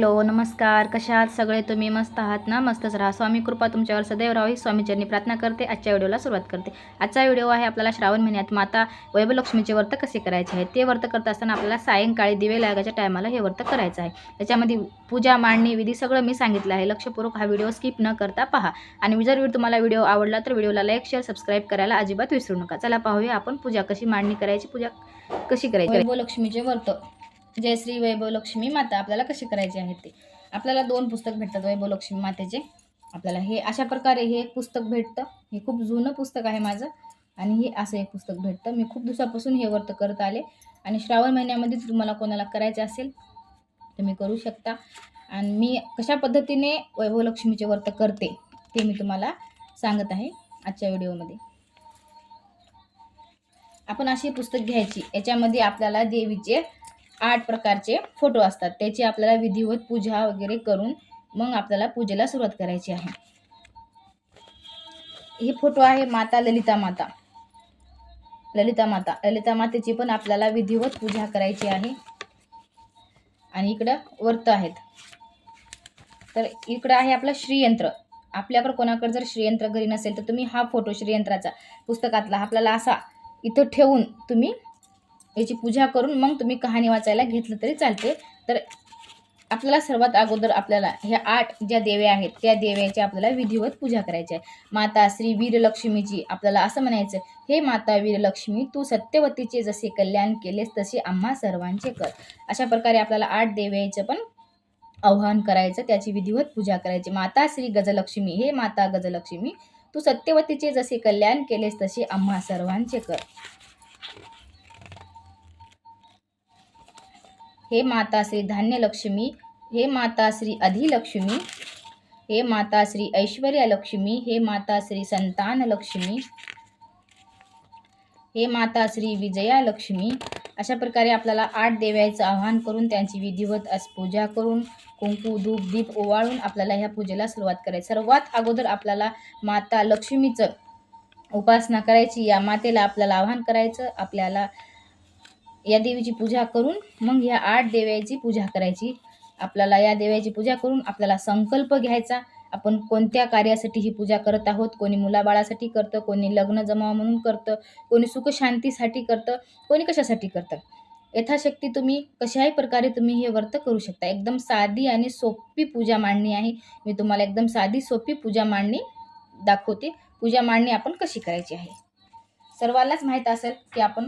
Hello नमस्कार. कशा आहात? सगळे तुम्ही मस्त आहात ना? मस्तच राहा. स्वामी कृपा तुमच्यावर सदैव राहावी. स्वामीचरणी प्रार्थना करते. आजच्या व्हिडिओला सुरुवात करते. आजचा व्हिडिओ आहे आपल्याला श्रावण महिन्यात माता वैभलक्ष्मीचे व्रत कसे करायचे आहे? ते व्रत करत असताना आपल्याला सायंकाळी दिवे लागायच्या टायमाला हे व्रत करायचं आहे. त्याच्यामध्ये पूजा मांडणी विधी सगळं मी सांगितलं आहे. लक्षपूर्वक हा व्हिडिओ स्किप न करता पहा. आणि जर तुम्हाला व्हिडिओ आवडला तर व्हिडिओला लाईक शेअर सबस्क्राईब करायला अजिबात विसरू नका. चला पाहूया आपण पूजा कशी मांडणी करायची पूजा कशी करायची? वैभवलक्ष्मीचे व्रत. जयश्री वैभवलक्ष्मी माता आपल्याला कशी करायची आहे ते? आपल्याला दोन पुस्तक भेटतात वैभवलक्ष्मी मातेचे. आपल्याला हे अशा प्रकारे हे एक पुस्तक भेटतं. हे खूप जुनं पुस्तक आहे माझं आणि हे असं एक पुस्तक भेटतं. मी खूप दिवसापासून हे व्रत करत आले आणि श्रावण महिन्यामध्ये तुम्हाला कोणाला करायचे असेल तुम्ही करू शकता. आणि मी कशा पद्धतीने वैभवलक्ष्मीचे व्रत करते ते मी तुम्हाला सांगत आहे आजच्या व्हिडिओमध्ये. आपण अशी पुस्तक घ्यायची. याच्यामध्ये आपल्याला देवीचे आठ प्रकारचे फोटो असतात. त्याची आपल्याला विधिवत पूजा वगैरे करून मग आपल्याला पूजेला सुरुवात करायची आहे. हे फोटो आहे माता ललिता माता. ललिता माता. ललिता मातेची पण आपल्याला विधिवत पूजा करायची आहे. आणि इकडं वर्त आहेत. तर इकडं आहे आपलं श्रीयंत्र. आपल्याकडं कोणाकडे जर श्रीयंत्र घरी नसेल तर तुम्ही हा फोटो श्रीयंत्राचा पुस्तकातला आपल्याला असा इथं ठेवून तुम्ही याची पूजा करून मग तुम्ही कहाणी वाचायला घेतलं तरी चालते तर आपल्याला सर्वात अगोदर आपल्याला ह्या आठ ज्या देव्या आहेत त्या देव्याची आपल्याला विधिवत पूजा करायची आहे. माता श्री वीरलक्ष्मीची आपल्याला असं म्हणायचं हे माता वीरलक्ष्मी तू सत्यवतीचे जसे कल्याण केलेस तसे आम्हा सर्वांचे कर. अशा प्रकारे आपल्याला आठ देव्याचं पण आव्हान करायचं त्याची विधिवत पूजा करायची. माता श्री गजलक्ष्मी हे माता गजलक्ष्मी तू सत्यवतीचे जसे कल्याण केलेस तसे आम्हा सर्वांचे कर. हे माता श्री धान्यलक्ष्मी हे माता श्री अधिलक्ष्मी हे माता श्री ऐश्वर्यालक्ष्मी हे माता श्री संतानलक्ष्मी हे माता श्री विजयालक्ष्मी. अशा प्रकारे आपल्याला आठ देव्याचं आवाहन करून त्यांची विधिवत अस पूजा करून कुंकू धूप दीप ओवाळून आपल्याला ह्या पूजेला सुरुवात करायची. सर्वात अगोदर आपल्याला माता लक्ष्मीचं उपासना करायची. या मातेला आपल्याला आवाहन करायचं. आपल्याला या देवीची पूजा करून मग ह्या आठ देव्याची पूजा करायची. आपल्याला या देव्याची पूजा करून आपल्याला संकल्प घ्यायचा. आपण कोणत्या कार्यासाठी ही पूजा करत आहोत? कोणी मुलाबाळासाठी करतं कोणी लग्न जमाव म्हणून करतं कोणी सुखशांतीसाठी करतं कोणी कशासाठी करतं? यथाशक्ती तुम्ही कशाही प्रकारे तुम्ही हे व्रत करू शकता. एकदम साधी आणि सोपी पूजा मांडणी आहे. मी तुम्हाला एकदम साधी सोपी पूजा मांडणी दाखवते. पूजा मांडणी आपण कशी करायची आहे? सर्वांनाच माहीत असेल की आपण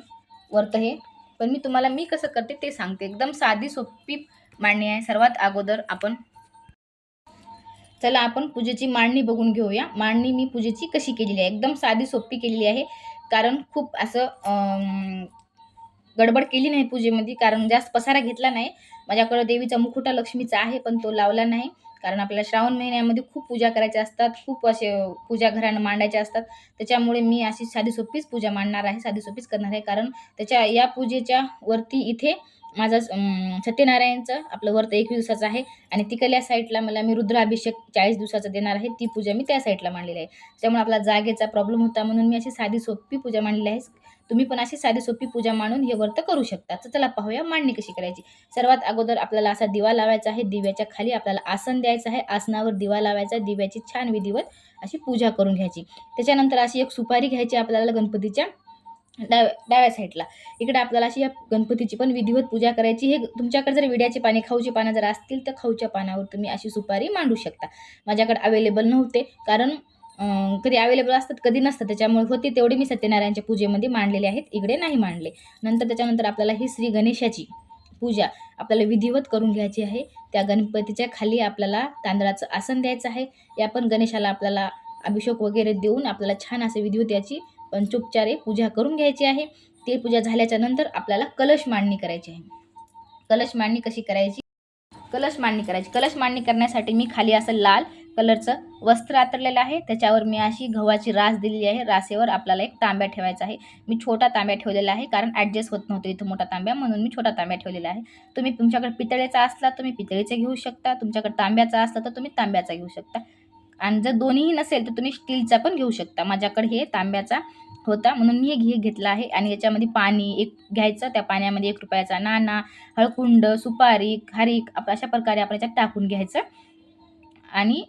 व्रत हे पण मी तुम्हाला मी कसं करते ते सांगते. एकदम साधी सोपी मांडणी आहे. सर्वात अगोदर आपण चला आपण पूजेची मांडणी बघून घेऊया. मांडणी मी पूजेची कशी केलेली आहे? एकदम साधी सोपी केलेली आहे. कारण खूप असं गडबड केली नाही पूजेमध्ये. कारण जास्त पसारा घेतला नाही. माझ्याकडं देवीचा मुखुटा लक्ष्मीचा आहे पण तो लावला नाही. कारण आपल्याला श्रावण महिन्यामध्ये खूप पूजा करायच्या असतात खूप असे पूजा घरानं मांडायच्या असतात. त्याच्यामुळे मी अशी साधी सोपीच पूजा मांडणार आहे साधी सोपीच करणार आहे. कारण त्याच्या या पूजेच्या वरती इथे माझं सत्यनारायणचं आपलं व्रत एकवीस दिवसाचं आहे आणि तिकडल्या साईडला मला मी रुद्राभिषेक चाळीस दिवसाचं देणार आहे. ती पूजा मी त्या साईडला मांडलेली आहे. त्यामुळे आपला जागेचा प्रॉब्लेम होता म्हणून मी अशी साधी सोपी पूजा मांडलेली आहे. तुम्ही पण अशी साधी सोपी पूजा मांडून हे व्रत करू शकता. तर चला पाहूया मांडणी कशी करायची. सर्वात अगोदर आपल्याला असा दिवा लावायचा आहे. दिव्याच्या खाली आपल्याला आसन द्यायचं आहे. आसनावर दिवा लावायचा दिव्याची छान विधिवत अशी पूजा करून घ्यायची. त्याच्यानंतर अशी एक सुपारी घ्यायची आपल्याला गणपतीच्या. डाव्या डाव्या साईडला इकडे आपल्याला अशी या गणपतीची पण विधिवत पूजा करायची. हे तुमच्याकडे जर विड्याचे पाने खाऊचे पानं जर असतील तर खाऊच्या पानावर तुम्ही अशी सुपारी मांडू शकता. माझ्याकडे अवेलेबल नव्हते कारण कधी अवेलेबल असतात कधी नसतात. त्याच्यामुळे होते तेवढे मी सत्यनारायणच्या पूजेमध्ये मांडलेले आहेत. इकडे नाही मांडले. नंतर त्याच्यानंतर आपल्याला ही श्री गणेशाची पूजा आपल्याला विधिवत करून घ्यायची आहे. त्या गणपतीच्या खाली आपल्याला तांदळाचं आसन द्यायचं आहे. या पण गणेशाला आपल्याला अभिषेक वगैरे देऊन आपल्याला छान असे विधिवत याची पंचोपचारे पूजा करून घ्यायची आहे. ते पूजा झाल्याच्यानंतर आपल्याला कलश मांडणी करायची आहे. कलश मांडणी कशी करायची? कलश मांडणी करायची. कलश मांडणी करण्यासाठी मी खाली असं लाल कलरचं वस्त्र आतरलेलं आहे. त्याच्यावर मी अशी गव्हाची रास दिलेली आहे. रासेवर आपल्याला एक तांब्या ठेवायचा आहे. मी छोटा तांब्या ठेवलेला आहे कारण ॲडजस्ट होत नव्हतं इथं मोठा तांब्या म्हणून मी छोटा तांब्या ठेवलेला आहे. तुम्ही तुमच्याकडे पितळेचा असला तुम्ही पितळेचा घेऊ शकता. तुमच्याकडे तांब्याचा असला तर तुम्ही तांब्याचा घेऊ शकता. आणि जर दोन्हीही नसेल तर तुम्ही स्टीलचा पण घेऊ शकता. माझ्याकडे हे तांब्याचा होता म्हणून मी हे घे घेतला आहे. आणि याच्यामध्ये पाणी एक घ्यायचं त्या पाण्यामध्ये एक रुपयाचा नाना हळकुंड सुपारी खारीक आप- अशा प्रकारे आपण याच्यात टाकून घ्यायचं. आणि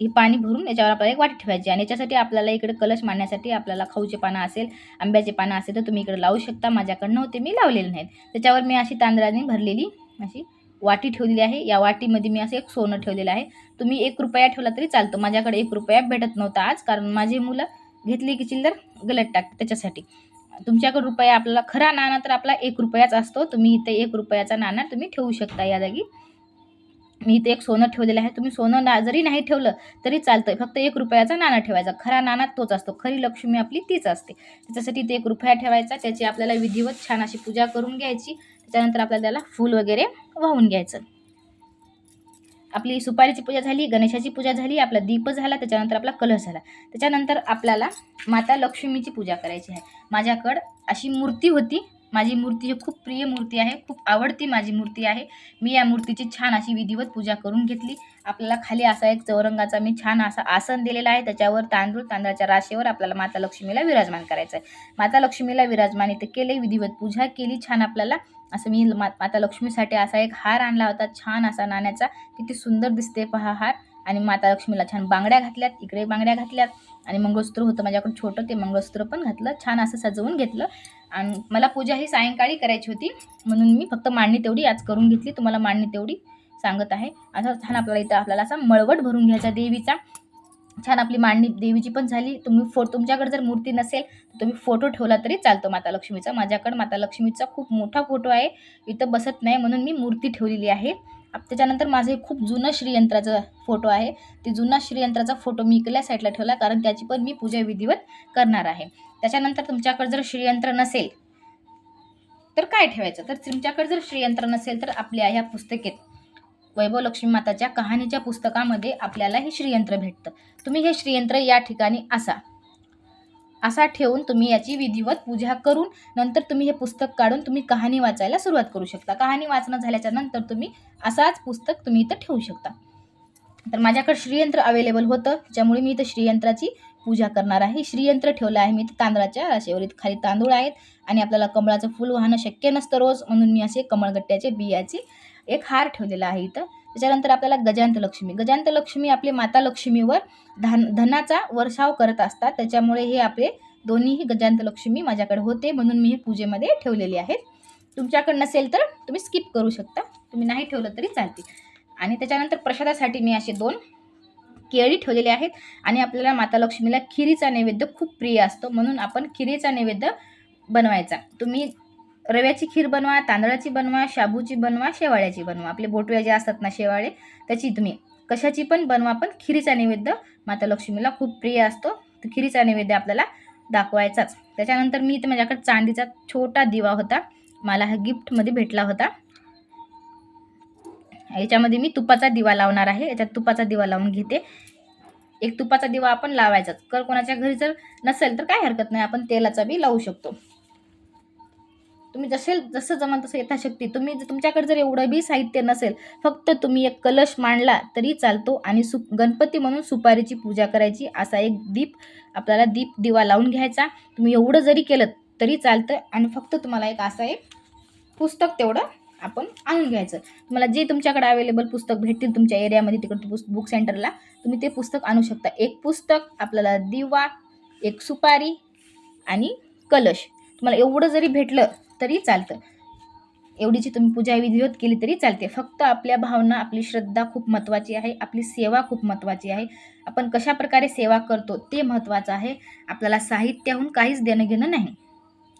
हे पाणी भरून याच्यावर आपल्याला एक वाटी ठेवायची. आणि याच्यासाठी आपल्याला इकडे कलश मांडण्यासाठी आपल्याला खाऊचे पानं असेल आंब्याचे पानं असेल तर तुम्ही इकडे लावू शकता. माझ्याकडे नव्हते मी लावलेले नाहीत. त्याच्यावर मी अशी तांदळाने भरलेली अशी वाटी ठेवलेली आहे. या वाटीमध्ये मी असं एक सोनं ठेवलेलं आहे. तुम्ही एक रुपया ठेवला तरी चालतो. माझ्याकडे एक रुपया भेटत नव्हता आज कारण माझी मुलं घेतली की चिल्लर गलत टाकते त्याच्यासाठी. तुमच्याकडे रुपया आपल्याला खरा नाणा तर आपला एक रुपयाच असतो. तुम्ही इथे एक रुपयाचा नाणा तुम्ही ठेवू शकता या जागी. मी इथे एक सोनं ठेवलेलं आहे. तुम्ही सोनं ना जरी नाही ठेवलं तरी चालतंय. फक्त एक रुपयाचा नाणा ठेवायचा. खरा नाणा तोच असतो. खरी लक्ष्मी आपली तीच असते. त्याच्यासाठी इथे एक रुपया ठेवायचा. त्याची आपल्याला विधिवत छान अशी पूजा करून घ्यायची. त्याच्यानंतर आपल्याला त्याला फूल वगैरे वाहून घ्यायचं. आपली सुपारीची पूजा झाली गणेशाची पूजा झाली आपला दीप झाला त्याच्यानंतर आपला कलश झाला. त्याच्यानंतर आपल्याला माता लक्ष्मीची पूजा करायची आहे. माझ्याकडं अशी मूर्ती होती माझी मूर्ती ही खूप प्रिय मूर्ती आहे खूप आवडती माझी मूर्ती आहे. मी या मूर्तीची छान अशी विधिवत पूजा करून घेतली. आपल्याला खाली असा एक चौरंगाचा मी छान असा आसन दिलेला आहे. त्याच्यावर तांदूळ तांदळाच्या राशीवर आपल्याला माता लक्ष्मीला विराजमान करायचं आहे माता लक्ष्मीला विराजमान इथे केले विधिवत पूजा केली. छान आपल्याला असं मी मा माता लक्ष्मीसाठी असा एक हार आणला होता. छान असा नाण्याचा. किती सुंदर दिसते पहा हार. आणि माता लक्ष्मीला छान बांगड्या घातल्यात इकडे बांगड्या घातल्यात. आणि मंगळसूत्र होतं माझ्याकडे छोटं ते मंगळसूत्र पण घातलं छान असं सजवून घेतलं. आणि मला पूजा ही सायंकाळी करायची होती म्हणून मी फक्त मांडणी तेवढी आज करून घेतली. तुम्हाला मांडणी तेवढी सांगत आहे. आता छान आपल्याला इथं आपल्याला असा मळवट भरून घ्यायचा देवीचा. छान आपली मांडणी देवीची पण झाली. तुम्ही फो तुमच्याकडे जर मूर्ती नसेल तर तुम्ही फोटो ठेवला तरी चालतो माता लक्ष्मीचा. माझ्याकडे माता लक्ष्मीचा खूप मोठा फोटो आहे. इथं बसत नाही म्हणून मी मूर्ती ठेवलेली आहे. त्याच्यानंतर माझं हे खूप जुनं श्रीयंत्राचा फोटो आहे. ते जुना श्रीयंत्राचा फोटो मी इकडल्या साईडला ठेवला कारण त्याची पण मी पूजा विधिवत करणार आहे. त्याच्यानंतर तुमच्याकडे जर श्रीयंत्र नसेल तर काय ठेवायचं? तर तुमच्याकडे जर श्रीयंत्र नसेल तर आपल्या ह्या पुस्तकेत वैभव लक्ष्मी माताच्या कहाणीच्या पुस्तकामध्ये आपल्याला हे श्रीयंत्र भेटतं. तुम्ही हे श्रीयंत्र या ठिकाणी असा. असा ठेवून तुम्ही याची विधिवत पूजा करून नंतर तुम्ही हे पुस्तक काढून तुम्ही कहाणी वाचायला सुरुवात करू शकता. कहाणी वाचणं झाल्याच्यानंतर तुम्ही असाच पुस्तक तुम्ही इथं ठेवू शकता. तर माझ्याकडे श्रीयंत्र अवेलेबल होतं. ज्यामुळे मी इथं श्रीयंत्राची पूजा करणार आहे. श्रीयंत्र ठेवलं आहे मी इथं तांदळाच्या राशीवर इथं खाली तांदूळ आहेत आणि आपल्याला कमळाचं फूल वाहणं शक्य नसतं रोज. म्हणून मी असे कमळगट्ट्याचे बियाचे एक हार ठेवलेला आहे इथं. त्याच्यानंतर आपल्याला गजांत लक्ष्मी गजांत लक्ष्मी आपले माता लक्ष्मीवर धन धनाचा वर्षाव करत असतात. त्याच्यामुळे हे आपले दोन्हीही गजांत लक्ष्मी माझ्याकडे होते म्हणून मी हे पूजेमध्ये ठेवलेले आहेत. तुमच्याकडे नसेल तर तुम्ही स्किप करू शकता. तुम्ही नाही ठेवलं तरी चालते आणि त्याच्यानंतर प्रसादासाठी मी असे दोन केळी ठेवलेले आहेत. आणि आपल्याला माता लक्ष्मीला खिरीचा नैवेद्य खूप प्रिय असतो. म्हणून आपण खिरीचा नैवेद्य बनवायचा. तुम्ही रव्याची खीर बनवा तांदळाची बनवा शाबूची बनवा शेवाळ्याची बनवा. आपले बोटव्या जे असतात ना शेवाळे त्याची तुम्ही कशाची पण बनवा पण खिरीचा नैवेद्य माता लक्ष्मीला खूप प्रिय असतो. तर खिरीचा नैवेद्य आपल्याला दाखवायचाच. त्याच्यानंतर मी इथे माझ्याकडे चांदीचा छोटा दिवा होता. मला हा गिफ्टमध्ये भेटला होता. याच्यामध्ये मी तुपाचा दिवा लावणार आहे. याच्यात तुपाचा दिवा लावून घेते. एक तुपाचा दिवा आपण लावायचाच. कर कोणाच्या घरी जर नसेल तर काय हरकत नाही. आपण तेलाचा बी लावू शकतो. तुम्ही जसेल जसं जमान तसं यथाशक्ती तुम्ही जर- तुमच्याकडे जर एवढं बी साहित्य नसेल फक्त तुम्ही एक कलश मांडला तरी चालतो आणि सु गणपती म्हणून सुपारीची पूजा करायची असा एक दीप आपल्याला दीप दिवा लावून घ्यायचा. तुम्ही एवढं जरी केलं तरी चालतं आणि फक्त तुम्हाला एक असं एक पुस्तक तेवढं आपण आणून घ्यायचं. तुम्हाला जे तुमच्याकडे अवेलेबल पुस्तक भेटतील तुमच्या एरियामध्ये तिकडे पुस्त बुक सेंटरला तुम्ही ते पुस्तक आणू शकता. एक पुस्तक आपल्याला दिवा एक सुपारी आणि कलश. तुम्हाला एवढं जरी भेटलं तरी चालतं. एवढीची तुम्ही पूजा विधिवत केली तरी चालते. फक्त आपल्या भावना आपली श्रद्धा खूप महत्त्वाची आहे. आपली सेवा खूप महत्त्वाची आहे. आपण कशा प्रकारे सेवा करतो ते महत्त्वाचं आहे. आपल्याला साहित्याहून काहीच देणं घेणं नाही.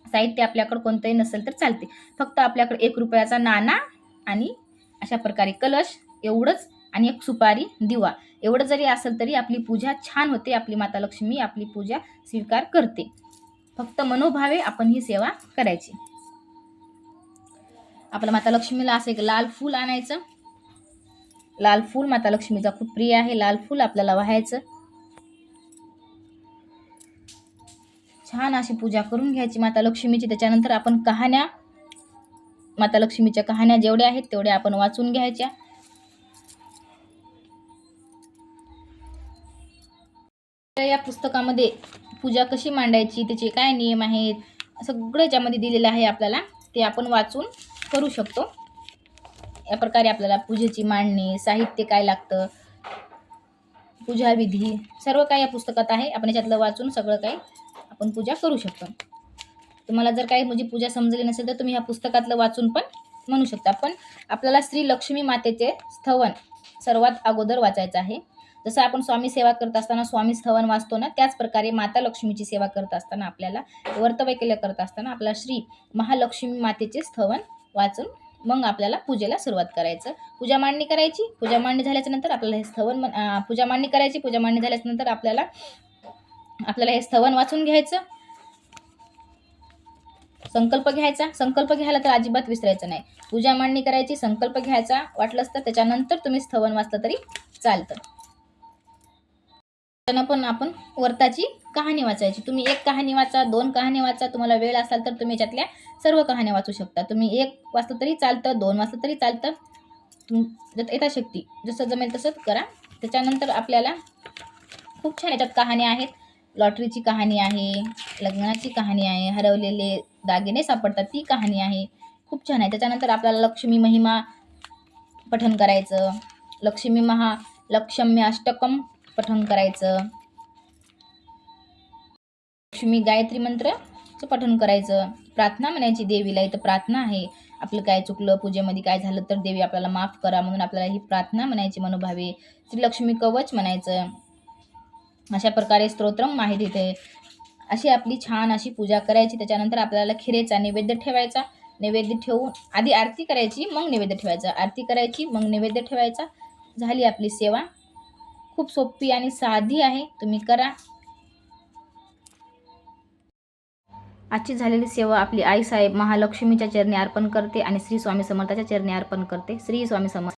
साहित्य आपल्याकडं कोणतंही नसेल तर चालते. फक्त आपल्याकडे एक रुपयाचा नाणा आणि अशा प्रकारे कलश एवढंच आणि एक सुपारी दिवा. एवढं जरी असेल तरी आपली पूजा छान होते. आपली माता लक्ष्मी आपली पूजा स्वीकार करते. फक्त मनोभावे आपण ही सेवा करायची. आपल्या माता लक्ष्मीला असं एक लाल फूल आणायचं. लाल फूल माता लक्ष्मीचा खूप प्रिय आहे. लाल फूल आपल्याला वाहायचं. छान अशी पूजा करून घ्यायची माता लक्ष्मीची. त्याच्यानंतर आपण कहाण्या माता लक्ष्मीच्या कहाण्या जेवढ्या आहेत तेवढ्या आपण वाचून घ्यायच्या. या पुस्तकामध्ये पूजा कशी मांडायची त्याचे काय नियम आहेत सगळं याच्यामध्ये दिलेलं आहे आपल्याला ते आपण वाचून करू शकतो. या प्रकारे आपल्याला पूजेची मांडणी साहित्य काय लागतं पूजाविधी सर्व काही या पुस्तकात आहे. आपण याच्यातलं वाचून सगळं काही आपण पूजा करू शकतो. तुम्हाला जर काही म्हणजे पूजा समजली नसेल तर तुम्ही ह्या पुस्तकातलं वाचून पण म्हणू शकता. पण आपल्याला श्री लक्ष्मी मातेचे स्थवन सर्वात अगोदर वाचायचं आहे. जसं आपण स्वामी सेवा करत असताना स्वामी स्थवन वाचतो ना त्याच प्रकारे माता लक्ष्मीची सेवा करत असताना आपल्याला वर्तवैकल्य करत असताना आपल्याला श्री महालक्ष्मी मातेचे स्थवन वाचून मग आपल्याला पूजेला सुरुवात करायचं. पूजा मांडणी करायची. पूजा मांडणी झाल्याच्यानंतर आपल्याला हे स्थवन पूजा मांडणी करायची. पूजा मांडणी झाल्याच्यानंतर आपल्याला आपल्याला हे स्थवन वाचून घ्यायचं. संकल्प घ्यायचा. संकल्प घ्यायला तर अजिबात विसरायचं नाही. पूजा मांडणी करायची संकल्प घ्यायचा वाटलंच तर त्याच्यानंतर तुम्ही स्थवन वाचलं तरी चालतं. त्यानं पण आपण वर्ताची कहाणी वाचायची. तुम्ही एक कहाणी वाचा दोन कहाणी वाचा तुम्हाला वेळ असाल तर तुम्ही याच्यातल्या सर्व कहाण्या वाचू शकता. तुम्ही एक वाचलं तरी चालतं दोन वाचलं तरी चालतं. तुम जत यथाशक्ती जसं जमेल तसंच करा. त्याच्यानंतर आपल्याला खूप छान याच्यात कहाण्या आहेत. लॉटरीची कहाणी आहे लग्नाची कहाणी आहे हरवलेले दागिने सापडतात ती कहाणी आहे. खूप छान आहे. त्याच्यानंतर आपल्याला लक्ष्मी महिमा पठन करायचं. लक्ष्मी महा लक्षम्य अष्टकम पठन करायचं. लक्ष्मी गायत्री मंत्रचं पठन करायचं. प्रार्थना म्हणायची देवीला इथं प्रार्थना आहे. आपलं काय चुकलं पूजेमध्ये काय झालं तर देवी आपल्याला माफ करा म्हणून आपल्याला ही प्रार्थना म्हणायची मनोभावे. श्री लक्ष्मी कवच म्हणायचं. अशा प्रकारे स्तोत्रम आहे तिथे अशी आपली छान अशी पूजा करायची त्याच्यानंतर आपल्याला खिरेचा नैवेद्य ठेवायचा. नैवेद्य ठेवून आधी आरती करायची मग नैवेद्य ठेवायचा. आरती करायची मग नैवेद्य ठेवायचा. झाली आपली सेवा. खूप सोपी आणि साधी आहे. तुम्ही करा. आजची झालेली सेवा आपली आई साहेब महालक्ष्मीच्या चरणी अर्पण करते आणि श्री स्वामी समर्थाच्या चरणी अर्पण करते. श्री स्वामी समर्थ